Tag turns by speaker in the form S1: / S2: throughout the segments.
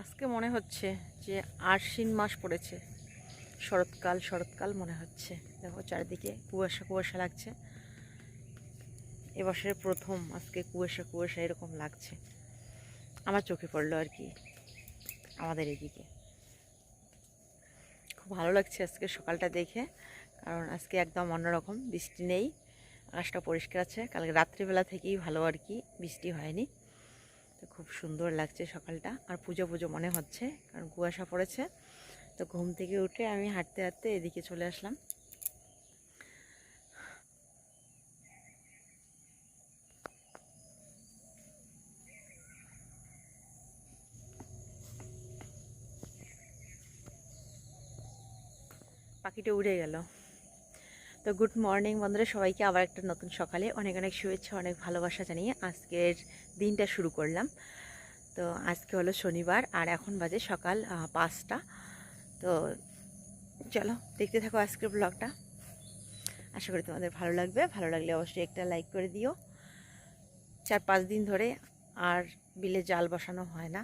S1: আজকে মনে হচ্ছে যে আশ্বিন মাস পড়েছে। শরৎকাল শরৎকাল মনে হচ্ছে। দেখো চারিদিকে কুয়াশা কুয়াশা লাগছে। এবছরের প্রথম আজকে কুয়াশা কুয়াশা এরকম লাগছে। আমার চোখে পড়ল আর কি, আমাদের এদিকে। খুব ভালো লাগছে আজকে সকালটা দেখে, কারণ আজকে একদম অন্যরকম। বৃষ্টি নেই, আকাশটা পরিষ্কার আছে। কালকে রাত্রিবেলা থেকেই ভালো আর কি, বৃষ্টি হয়নি। তো খুব সুন্দর লাগছে সকালটা। আর পুজো পুজো মনে হচ্ছে, কারণ কুয়াশা পড়েছে। তো ঘুম থেকে উঠে আমি হাঁটতে হাঁটতে এদিকে চলে আসলাম। পাখিটা উড়ে গেল। তো গুড মর্নিং বন্ধুরা, সবাইকে আবার একটা নতুন সকালে অনেক অনেক শুভেচ্ছা, অনেক ভালোবাসা জানিয়ে আজকের দিনটা শুরু করলাম। তো আজকে হলো শনিবার আর এখন বাজে সকাল পাঁচটা। তো চলো দেখতে থাকো আজকের ব্লগটা। আশা করি তোমাদের ভালো লাগবে। ভালো লাগলে অবশ্যই একটা লাইক করে দিও। চার পাঁচ দিন ধরে আর বিলে জাল বসানো হয় না।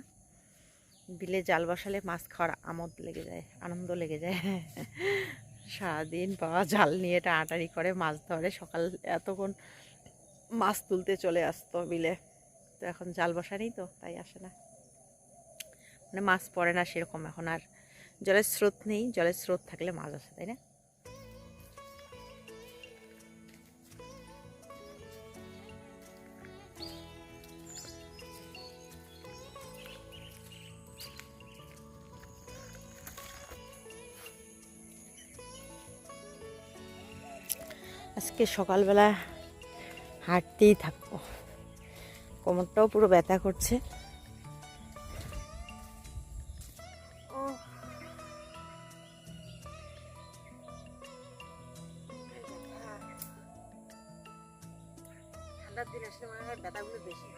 S1: বিলে জাল বসালে মাছ খাওয়ার আমোদ লেগে যায়, আনন্দ লেগে যায়। সারাদিন বাবা জাল নিয়ে টানাটানি করে, মাছ ধরে। সকাল এতক্ষণ মাছ তুলতে চলে আসতো বিলে। তো এখন জাল বসা নেই তো, তাই আসে না। মানে মাছ পড়ে না সেরকম এখন আর। জলের স্রোত নেই, জলের স্রোত থাকলে মাছ আসে, তাই না? আজকে সকালবেলা হাঁটতেই থাকব। কোমরটাও পুরো ব্যথা করছে। ঠান্ডার দিন আসলে মনে হয় ব্যথাগুলো বেশি।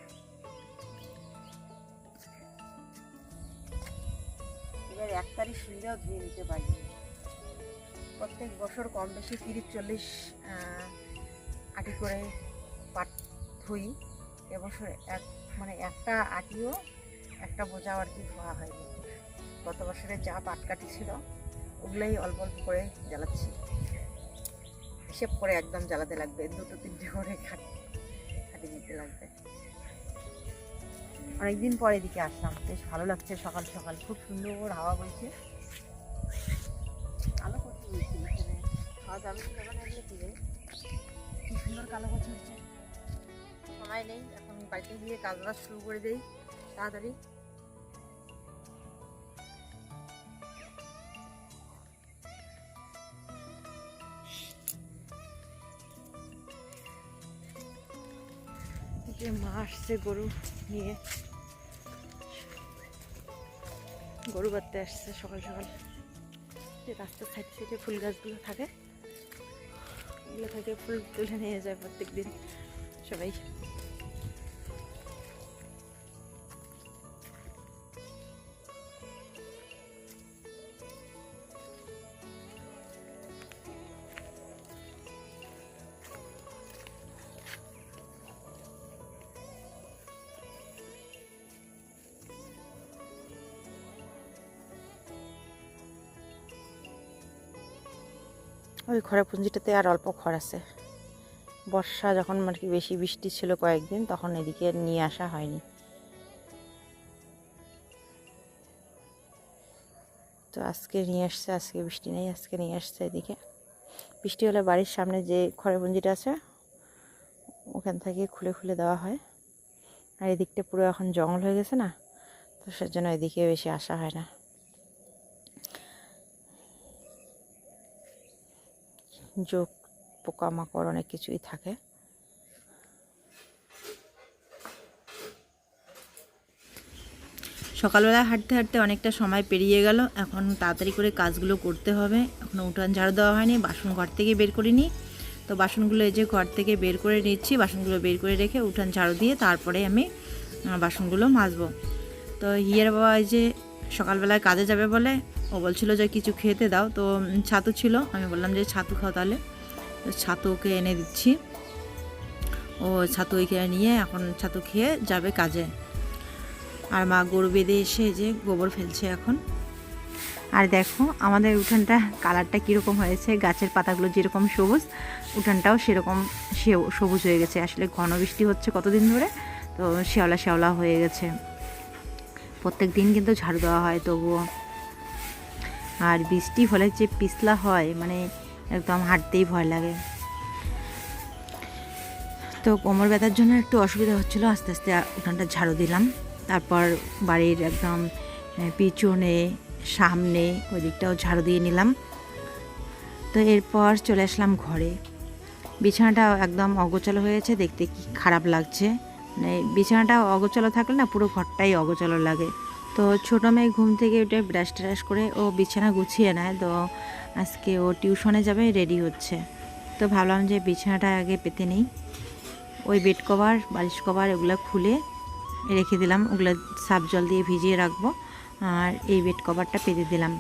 S1: এবার এক তারিখ সুবিধাও ধুয়ে নিতে পারি প্রত্যেক বছর কম বেশি তিরিশ চল্লিশ আটি করে পাট ধুই। এবছর এক মানে একটা আটিও একটা বোঝাও আর কি ধোয়া হয়নি। গত বছরে যা পাটকাঠি ছিল, ওগুলোই অল্প অল্প করে জ্বালাচ্ছি। হিসেব করে একদম জ্বালাতে লাগবে, দুটো তিনটে করে খাট, খাটি নিতে লাগবে। অনেকদিন পরে এদিকে আসলাম, বেশ ভালো লাগছে সকাল সকাল, খুব সুন্দর হাওয়া বইছে। যাবে সময় নেই এখন বাড়িতে গিয়ে কাজ বাজ শুরু করে দেই তাড়াতাড়ি যে মা আসছে গরু নিয়ে। গরু বাঁধতে আসছে সকাল সকাল। রাস্তার সাইড সাইডে ফুল গাছগুলো থাকে। এগুলো থেকে ফুল তুলে নিয়ে যায় প্রত্যেক দিন সবাই। ওই খরা পুঞ্জিটাতে আর অল্প খড় আছে। বর্ষা যখন আর কি বেশি বৃষ্টি ছিল কয়েকদিন, তখন এদিকে নিয়ে আসা হয়নি। তো আজকে নিয়ে আসছে, আজকে বৃষ্টি নেই, আজকে নিয়ে আসছে এদিকে। বৃষ্টি হলে বাড়ির সামনে যে খড়ের পুঞ্জিটা আছে, ওখান থেকে খুলে খুলে দেওয়া হয়। আর এদিকটা পুরো এখন জঙ্গল হয়ে গেছে না, তো সেজন্য এদিকে বেশি আসা হয় না। যোগ, পোকামাকড় অনেক কিছুই থাকে।
S2: সকালবেলা হাঁটতে হাঁটতে অনেকটা সময় পেরিয়ে গেল। এখন তাড়াতাড়ি করে কাজগুলো করতে হবে। এখন উঠান ঝাড়ু দেওয়া হয়নি, বাসন ঘর থেকে বের করিনি। তো বাসনগুলো এই যে ঘর থেকে বের করে নিচ্ছি, বাসনগুলো বের করে রেখে উঠান ঝাড়ু দিয়ে তারপরে আমি বাসনগুলো মাজবো। তো হিয়ার বাবা এই যে সকালবেলায় কাজে যাবে বলে ও বলছিল যে কিছু খেতে দাও। তো ছাতু ছিল। আমি বললাম যে ছাতু খাও তাহলে। ছাতু ওকে এনে দিচ্ছি। ও ছাতু ওইখানে নিয়ে এখন ছাতু খেয়ে যাবে কাজে। আর মা গরু বেঁধে এসে যে গোবর ফেলছে এখন। আর দেখো, আমাদের উঠানটা কালারটা কীরকম হয়েছে, গাছের পাতাগুলো যেরকম সবুজ, উঠানটাও সেরকম সবুজ হয়ে গেছে। আসলে ঘন বৃষ্টি হচ্ছে কতদিন ধরে, তো শ্যাওলা শ্যাওলা হয়ে গেছে। প্রত্যেক দিন কিন্তু ঝাড়ু দেওয়া হয়, তবুও আর বৃষ্টি হলে যে পিছলা হয় মানে একদম হাঁটতেই ভয় লাগে। তো কোমর ব্যথার জন্য একটু অসুবিধা হচ্ছিল, আস্তে আস্তে উঠানটা ঝাড়ু দিলাম। তারপর বাড়ির একদম পিছনে, সামনে ওই দিকটাও ঝাড়ু দিয়ে নিলাম। তো এরপর চলে আসলাম ঘরে। বিছানাটা একদম অগোচলো হয়েছে, দেখতে কি খারাপ লাগছে। মানে বিছানাটা অগোচলো থাকলে না পুরো ঘরটাই অগোচলো লাগে। তো ছোটো মেয়ে ঘুম থেকে উঠে ব্রাশ ট্রাশ করে ও বিছানা গুছিয়ে নেয়। তো আজকে ও টিউশনে যাবে রেডি হচ্ছে। তো ভাবলাম যে বিছানাটা আগে পেতে নিই। ওই বেড কভার বালিশ কভার এগুলো খুলে রেখে দিলাম। ওগুলো সাব জল দিয়ে ভিজিয়ে রাখব। আর এই বেড কভারটা পেতে দিলাম।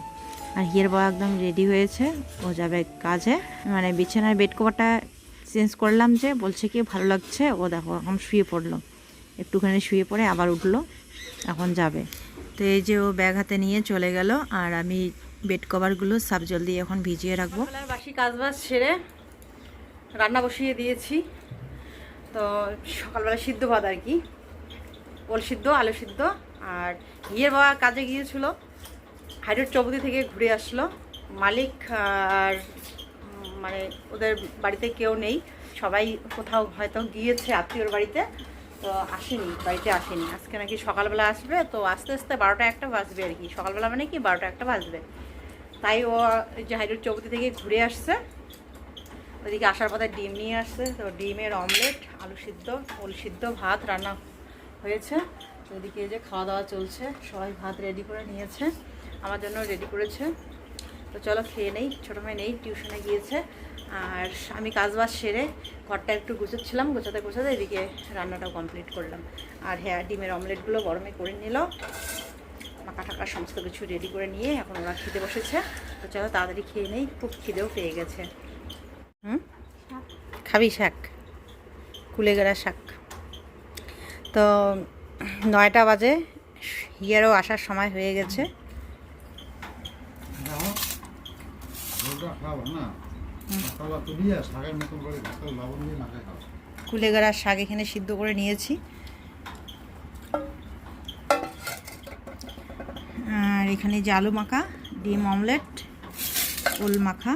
S2: আর হিয়ার বাবা একদম রেডি হয়েছে। ও যাবে কাজে। মানে বিছানার বেড কভারটা চেঞ্জ করলাম যে, বলছে কি, ভালো লাগছে। ও দেখো, এখন শুয়ে পড়ল। একটুখানি শুয়ে পড়ে আবার উঠল। এখন যাবে। তো এই যে ও ব্যাগ হাতে নিয়ে চলে গেল আর আমি বেড কভারগুলো সাব জল দিয়ে এখন ভিজিয়ে রাখব।
S1: বাসি কাজ বাজ সেরে রান্না বসিয়ে দিয়েছি। তো সকালবেলা সিদ্ধ ভাত আর কি। ওল সিদ্ধ, আলু সিদ্ধ আর ইয়ের বাবা কাজে গিয়েছিল। হাইড্রোড চৌপতি থেকে ঘুরে আসলো। মালিক আর মানে ওদের বাড়িতে কেউ নেই। সবাই কোথাও হয়তো গিয়েছে, আত্মীয়র বাড়িতে। তো আসেনি, বাড়িতে আসেনি। আজকে নাকি সকালবেলা আসবে, তো আস্তে আস্তে বারোটা একটা বাজবে আর কি। সকালবেলা মানে কি বারোটা একটা বাজবে। তাই ও হাইড্রোড চৌপতি থেকে ঘুরে আসছে, ওদিকে আসার পথে ডিম নিয়ে আসছে। তো ডিমের অমলেট, আলু সিদ্ধ, ওল সিদ্ধ, ভাত রান্না হয়েছে। এই যে খাওয়া দাওয়া চলছে, সবাই ভাত রেডি করে নিয়েছে, আমার জন্য রেডি করেছে। তো চলো খেয়ে নেই, ছোটো মেয়ে নেই, টিউশনে গিয়েছে। আর আমি কাজ বাজ সেরে ঘরটা একটু গুছাচ্ছিলাম গোছাতে গোছাতে এদিকে রান্নাটাও কমপ্লিট করলাম। আর হ্যাঁ ডিমের অমলেটগুলো গরমে করে নিল। মাখা টাকা সমস্ত কিছু রেডি করে নিয়ে এখন ওরা খেতে বসেছে। তো চলো তাড়াতাড়ি খেয়ে নেই খুব খিদেও পেয়ে গেছে। হুম? খাবি শাক? কুলে কুলেগেরা শাক। তো নয়টা বাজে হিয়ারও আসার সময় হয়ে গেছে।
S3: না।
S2: কুলেগেরার শাক এখানে সিদ্ধ করে নিয়েছি। আর এখানে যে আলু মাখা, ডিম অমলেট, ওল মাখা।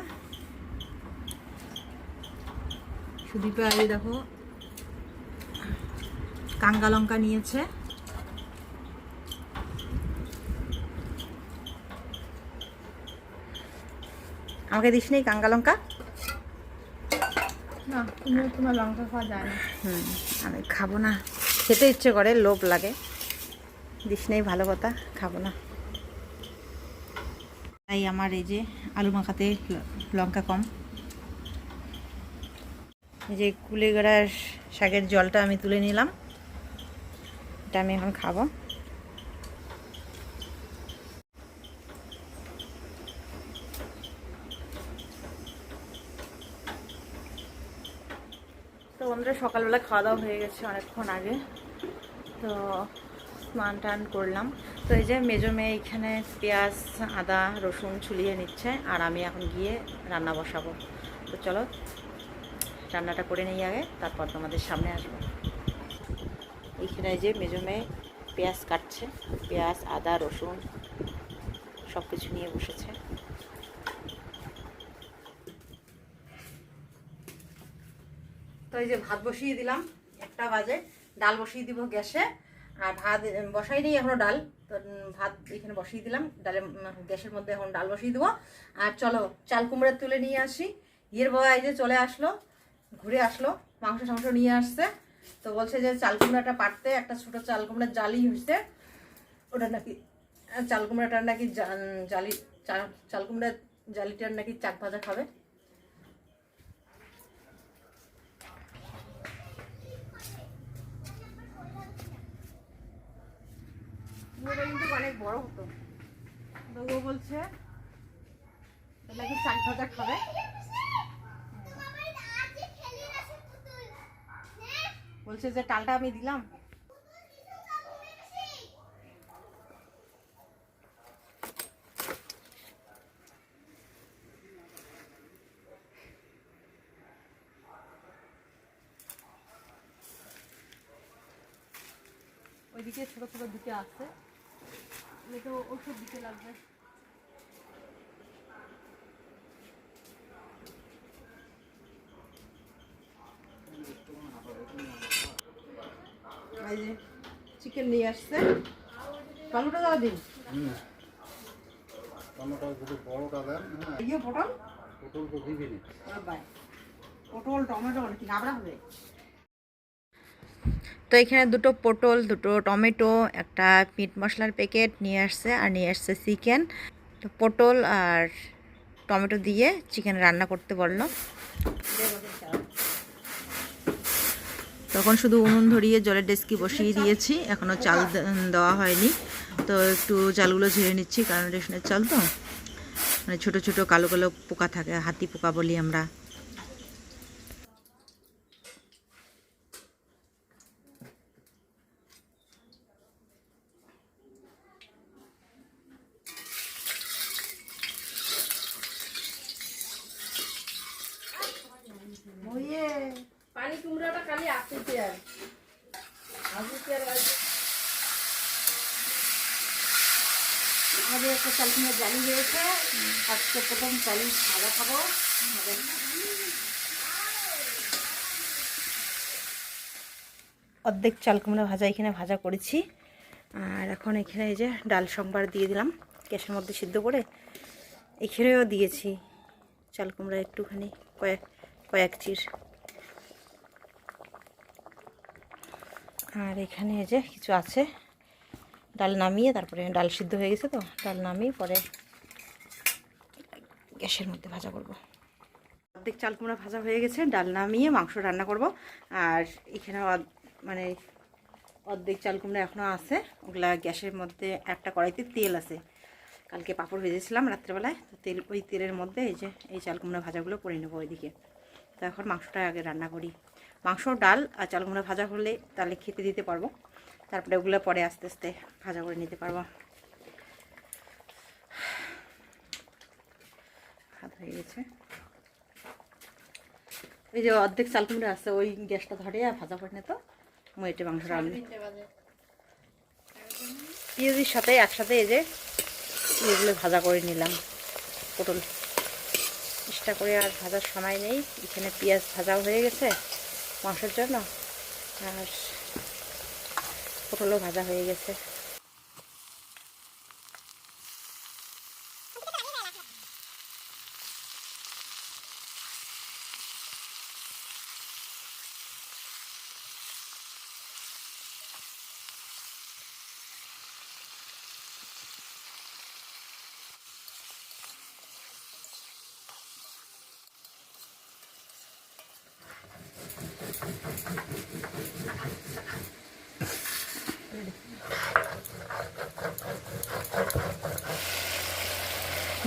S2: সুদীপে আলু দেখো, কাঙ্গা লঙ্কা নিয়েছে।
S1: আমাকে দিস নেই কাঙ্গা লঙ্কা?
S2: না তুমি তোমার লঙ্কা খাওয়া যায় না।
S1: আমি খাব না। খেতে ইচ্ছে করে, লোভ লাগে। দিস নেই ভালো কথা, খাব না।
S2: তাই আমার এই যে আলু মাখাতে লঙ্কা কম।
S1: এই যে কুলেগড়ার শাকের জলটা আমি তুলে নিলাম। এটা আমি এখন খাব। সকালবেলা খাওয়া দাওয়া হয়ে গেছে অনেকক্ষণ আগে। তো স্নান টান করলাম। তো এই যে মেজো মেয়ে এখানে পেঁয়াজ, আদা, রসুন ছুলিয়ে নিচ্ছে আর আমি এখন গিয়ে রান্না বসাবো। তো চলো, রান্নাটা করে নিই আগে, তারপর তোমাদের সামনে আসব। এইখানে এই যে মেজো মেয়ে পেঁয়াজ কাটছে, পেঁয়াজ, আদা, রসুন সব কিছু নিয়ে বসেছে। তো এই যে ভাত বসিয়ে দিলাম, একটা বাজে, ডাল বসিয়ে দিব গ্যাসে, আর ভাত বসাই নেই এখনও ডাল, তো ভাত এখানে বসিয়ে দিলাম, ডালে গ্যাসের মধ্যে এখন ডাল বসিয়ে দেবো। আর চলো, চাল কুমড়া তুলে নিয়ে আসি। ইয়ের বাবা এই যে চলে আসলো, ঘুরে আসলো, মাংস টাংস নিয়ে আসছে, তো বলছে যে চাল কুমড়াটা পাটতে একটা ছোটো চাল কুমড়ার জালি হয়েছে ওটা নাকি, চাল কুমড়াটার নাকি জালি চাল কুমড়ার জালিটার নাকি চাক ভাজা খাবে। পুরোটা কিন্তু অনেক বড় হতো। বলছে খাবে। বলছে যে টালটা আমি দিলাম। ওইদিকে ছোট ছোট দিকে আছে। এটা ওষুধ দিতে লাগবে।
S2: এই যে চিকেন নিয়ে আসছে। টমেটো দাও দিন।
S3: টমেটো দুটো বড়টা দেন হ্যাঁ।
S2: ইয়ে পটল?
S3: পটল তো
S2: পটল টমেটো কি নাবড়া হবে।
S1: তো এখানে দুটো পটল, দুটো টমেটো, একটা মিট মশলার প্যাকেট নিয়ে আসছে আর নিয়ে আসছে চিকেন। তো পটল আর টমেটো দিয়ে চিকেন রান্না করতে বলল। তখন শুধু উনুন ধরিয়ে জলের ডেস্কি বসিয়ে দিয়েছি, এখনও চাল দেওয়া হয়নি। তো একটু চালগুলো ঝেড়ে নিচ্ছি, কারণ রেশনের চাল তো। মানে ছোটো ছোটো কালো কালো পোকা থাকে, হাতি পোকা বলি আমরা।
S2: আমাদের একটা চাল কুমড়া জালি হয়েছে আজকে প্রথম চালি ভাজা খাব।
S1: অর্ধেক চাল কুমড়া ভাজা এখানে ভাজা করেছি। আর এখন এখানে এই যে ডাল সম্বার দিয়ে দিলাম, গ্যাসের মধ্যে সিদ্ধ করে। এখানেও দিয়েছি চাল কুমড়া একটুখানি, কয়েক কয়েক চির। আর এখানে এই যে কিছু আছে। ডাল নামিয়ে তারপরে ডাল সিদ্ধ হয়ে গেছে তো, ডাল নামিয়ে পরে গ্যাসের মধ্যে ভাজা করব। অর্ধেক চাল কুমড়া ভাজা হয়ে গেছে, ডাল নামিয়ে মাংস রান্না করব। আর এখানে মানে অর্ধেক চাল কুমড়া এখনও আছে, ওগুলা গ্যাসের মধ্যে একটা কড়াইতে তেল আছে। কালকে পাঁপড় ভেজেছিলাম রাত্রেবেলায়, তো তেল, ওই তেলের মধ্যে এই যে এই চাল কুমড়া ভাজাগুলো করে নেব ওইদিকে। তো এখন মাংসটা আগে রান্না করি। মাংস ডাল আর চাল কুমড়া ভাজা হলে তাহলে খেতে দিতে পারব। তারপরে ওগুলো পরে আস্তে আস্তে ভাজা করে নিতে পারব। হাত হয়ে গেছে। ওই যে অর্ধেক চাল কুমড়া আছে ওই গ্যাসটা ধরে আর ভাজা করে নিত মুয়েটে মাংস রান্না পেঁয়াজির সাথে একসাথে এই যে এগুলো ভাজা করে নিলাম। পটল। চেষ্টা করে আর ভাজার সময় নেই। এখানে পেঁয়াজ ভাজাও হয়ে গেছে। মাংসের জন্য। আর পটলও ভাজা হয়ে গেছে।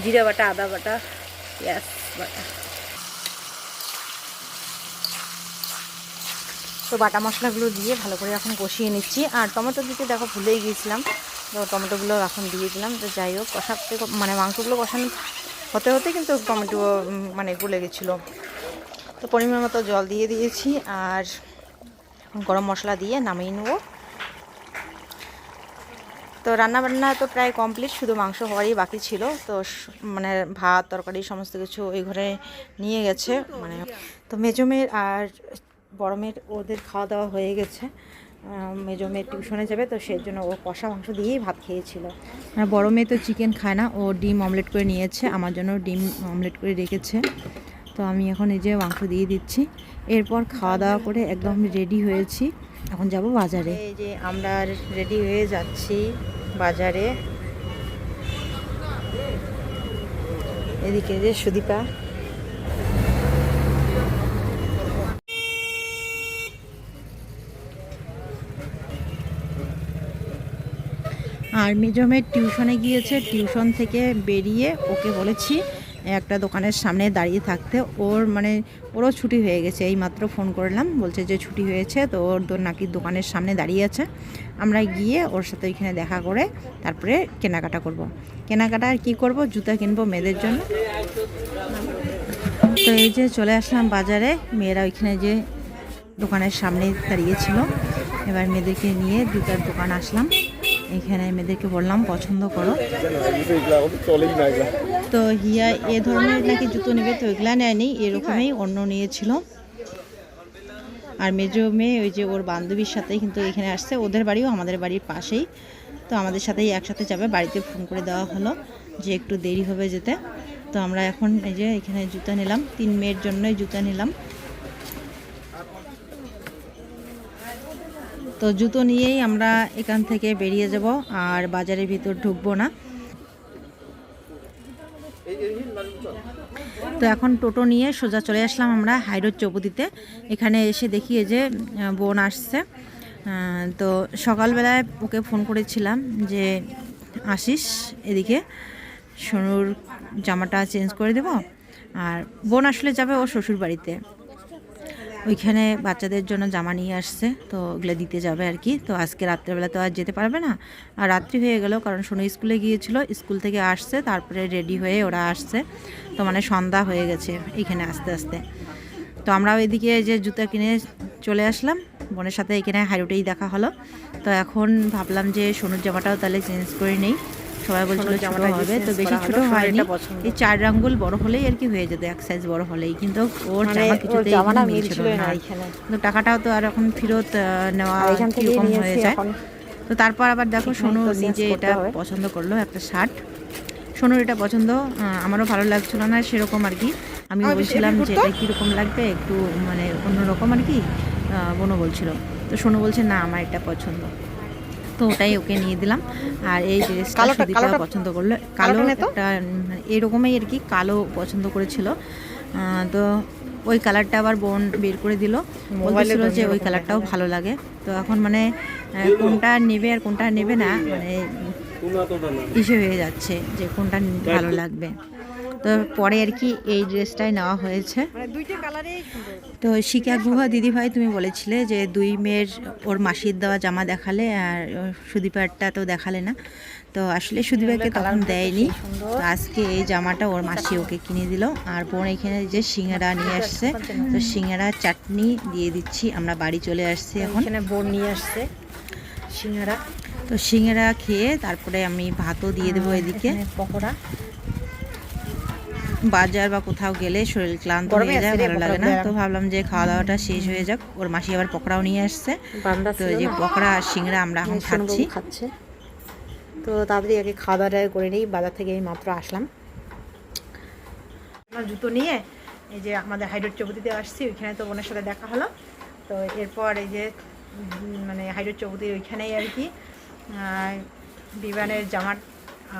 S1: জিরা বাটা, আদা বাটা পেঁয়াজ বাটা। তো বাটা মশলাগুলো দিয়ে ভালো করে এখন কষিয়ে নিচ্ছি। আর টমেটো দিতে দেখো ভুলেই গিয়েছিলাম। তো টমেটোগুলো এখন দিয়ে দিলাম। তো যাই হোক, কষাতে মানে মাংসগুলো কষানো হতে হতে কিন্তু টমেটো মানে গলে গেছিল। তো পরিমাণ মতো জল দিয়ে দিয়েছি। আর গরম মশলা দিয়ে নামিয়ে নেব। তো রান্না বান্না তো প্রায় কমপ্লিট শুধু মাংস হওয়ারই বাকি ছিল। তো মানে ভাত তরকারি সমস্ত কিছু ওই ঘরে নিয়ে গেছে। মানে তো মেজমের আর বড় মেয়ের ওদের খাওয়া দাওয়া হয়ে গেছে। আহ, মেজো মেয়ে টিউশনে যাবে তো সেই জন্য ও কষা মাংস দিয়েই ভাত খেয়েছিল। আর বড় মেয়ে তো চিকেন খায় না ও ডিম অমলেট করে নিয়েছে আমার জন্য ডিম অমলেট করে রেখেছে। তো আমি এখন এই যে মাংস দিয়ে দিচ্ছি। এরপর খাওয়া দাওয়া করে একদম রেডি হয়েছি। এখন যাব বাজারে। এই যে আমরা রেডি হয়ে যাচ্ছি। বাজারে। এদিকে যে সুদীপা। আর মেজমের টিউশনে গিয়েছে টিউশন থেকে বেরিয়ে ওকে বলেছি একটা দোকানের সামনে দাঁড়িয়ে থাকতে ওর মানে ওরও ছুটি হয়ে গেছে এই মাত্র ফোন করলাম, বলছে যে ছুটি হয়েছে, তো ওর তো নাকি দোকানের সামনে দাঁড়িয়ে আছে। আমরা গিয়ে ওর সাথে ওইখানে দেখা করে তারপরে কেনাকাটা করব। কেনাকাটা আর কী করব? জুতা কিনবো মেয়েদের জন্য। তো এই যে চলে আসলাম বাজারে, মেয়েরা ওইখানে যে দোকানের সামনে দাঁড়িয়েছিল। এবার মেয়েদেরকে নিয়ে জুতার দোকান আসলাম। এখানে মেয়েদেরকে বললাম, পছন্দ করো। তো হিয়া এ ধরনের নাকি জুতো নেবে তো এগুলা নেয়নি এরকমই অন্য নিয়েছিল। আর মেজো মেয়ে ওই যে ওর বান্ধবীর সাথে কিন্তু এখানে আসছে ওদের বাড়িও আমাদের বাড়ির পাশেই। তো আমাদের সাথেই একসাথে যাবে বাড়িতে ফোন করে দেওয়া হলো যে একটু দেরি হবে যেতে। তো আমরা এখন এই যে এখানে জুতা নিলাম তিন মেয়ের জন্যই জুতা নিলাম। তো জুতো নিয়েই আমরা এখান থেকে বেরিয়ে যাব আর বাজারের ভিতর ঢুকবো না। তো এখন টোটো নিয়ে সোজা চলে আসলাম আমরা হাইরোড চৌপতিতে। এখানে এসে দেখি যে বোন আসছে। তো সকালবেলায় ওকে ফোন করেছিলাম যে, আসিস এদিকে, সোনুর জামাটা চেঞ্জ করে দেব। আর বোন আসলে যাবে ও শ্বশুর বাড়িতে ওইখানে বাচ্চাদের জন্য জামা নিয়ে আসছে, তো ওগুলো দিতে যাবে আর কি। তো আজকে রাত্রেবেলা তো আর যেতে পারবে না। আর রাত্রি হয়ে গেল, কারণ সোনু স্কুলে গিয়েছিল, স্কুল থেকে আসছে, তারপরে রেডি হয়ে ওরা আসছে। তো মানে সন্ধ্যা হয়ে গেছে এখানে আস্তে আস্তে। তো আমরা ওইদিকে যে জুতা কিনে চলে আসলাম, বোনের সাথে এখানে হাইরোটেই দেখা হলো। তো এখন ভাবলাম যে সোনুর জামাটাও তাহলে চেঞ্জ করে নেই। সবাই বলছিল ছোট
S2: জামাটা
S1: হবে তো বেশি ছোট হয়নি। এই চার আঙ্গুল বড় হলেই আর কি হয়ে যেত এক সাইজ বড় হলেই। কিন্তু ওর
S2: মানে
S1: জামা কিছুতেই মিলছিল না। কিন্তু টাকাটাও তো আর এখন ফেরত নেওয়া কীরকম হয়ে যায়। তো তারপর আবার দেখো সোনু নিজে এটা পছন্দ করল একটা শার্ট সোনুর এটা পছন্দ আমারও ভালো লাগছিল না সেরকম আর কি। আমি বলছিলাম যে এটা কীরকম লাগবে একটু মানে অন্যরকম আর কি আহ, বোনও বলছিল। তো সোনু বলছে না আমার এটা পছন্দ। তো ওটাই ওকে নিয়ে দিলাম। আর এই ড্রেসটা সুদীপা পছন্দ করল। কালো একটা মানে এরকমই আর কি কালো পছন্দ করেছিল। তো ওই কালারটা আবার বোন বের করে দিল।
S2: মোবাইলে
S1: বলছিল যে ওই কালারটাও ভালো লাগে। তো এখন মানে আহ, কোনটা নেবে আর কোনটা নেবে না মানে ইসে হয়ে যাচ্ছে যে কোনটা ভালো লাগবে। তো পরে আর কি এই ড্রেসটাই নেওয়া হয়েছে।
S2: মানে
S1: তো শিকা গুহা দিদিভাই তুমি বলেছিলে যে দুই মেয়ের ওর মাসির দেওয়া জামা দেখালে আর সুদীপারটা তো দেখালে না। তো আসলে সুদীপাকে তখন দেয়নি। তো আজকে এই জামাটা ওর মাসি ওকে কিনে দিল। আর বোন এখানে যে সিঙ্গারা নিয়ে আসছে তো সিঙ্গারা চাটনি দিয়ে দিচ্ছি। আমরা বাড়ি চলে আসছি এখন।
S2: এখানে বোন নিয়ে আসছে সিঙ্গারা।
S1: তো সিঙ্গারা খেয়ে তারপরে আমি ভাতও দিয়ে দেবো এদিকে।
S2: পকোড়া।
S1: বাজার বা কোথাও গেলে শরীর ক্লান্ত হয়ে যায় ভালো লাগে না। তো ভাবলাম যে খাওয়া দাওয়াটা শেষ হয়ে যাক। ওর মাসি আবার পকোড়াও নিয়ে আসছে। তো এই যে? পকোড়া আর সিঙ্গারা আমরা এখন খাচ্ছি।
S2: তো তাড়াতাড়ি আগে খাওয়া দাওয়া করে নিই বাজার থেকে এই মাত্র আসলাম। আমার জুতো নিয়ে এই যে আমাদের হাইড্রোট চৌপতিতে আসছি ওইখানে তো বোনের সাথে দেখা হলো। তো এরপর এই যে মানে হাইড্রোট চৌপতির ওইখানেই আর কি বিমানের জামা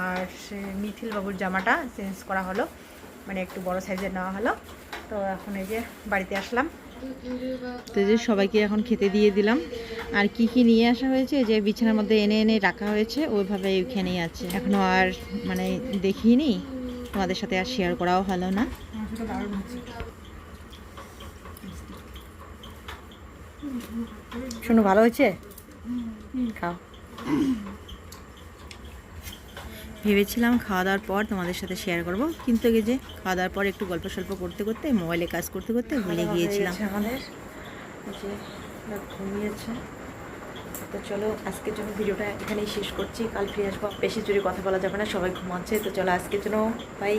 S2: আর সে মিথিল বাবুর জামাটা চেঞ্জ করা হলো। মানে একটু বড় সাইজের নেওয়া হলো। তো এখন এই যে বাড়িতে আসলাম।
S1: তো যে সবাইকে এখন খেতে দিয়ে দিলাম। আর কি কি নিয়ে আসা হয়েছে? যে বিছানার মধ্যে এনে এনে রাখা হয়েছে ওইভাবে ওইখানেই আছে। এখনও আর মানে দেখিনি। তোমাদের সাথে আর শেয়ার করাও ভালো না।
S2: শুনো ভালো হয়েছে? খাও।
S1: ভেবেছিলাম খাওয়া দাওয়ার পর তোমাদের সাথে শেয়ার করব। কিন্তু এই যে খাওয়া দাওয়ার পর একটু গল্প সল্প করতে করতে মোবাইলে কাজ করতে করতে ভুলে গিয়েছিলাম।
S2: আমাদের। ঘুমিয়েছে। তো চলো আজকের জন্য ভিডিওটা এখানেই শেষ করছি। কাল ফিরে আসব। বেশি জোরে কথা বলা যাবে না সবাই ঘুমাচ্ছে। তো চলো আজকের জন্য বাই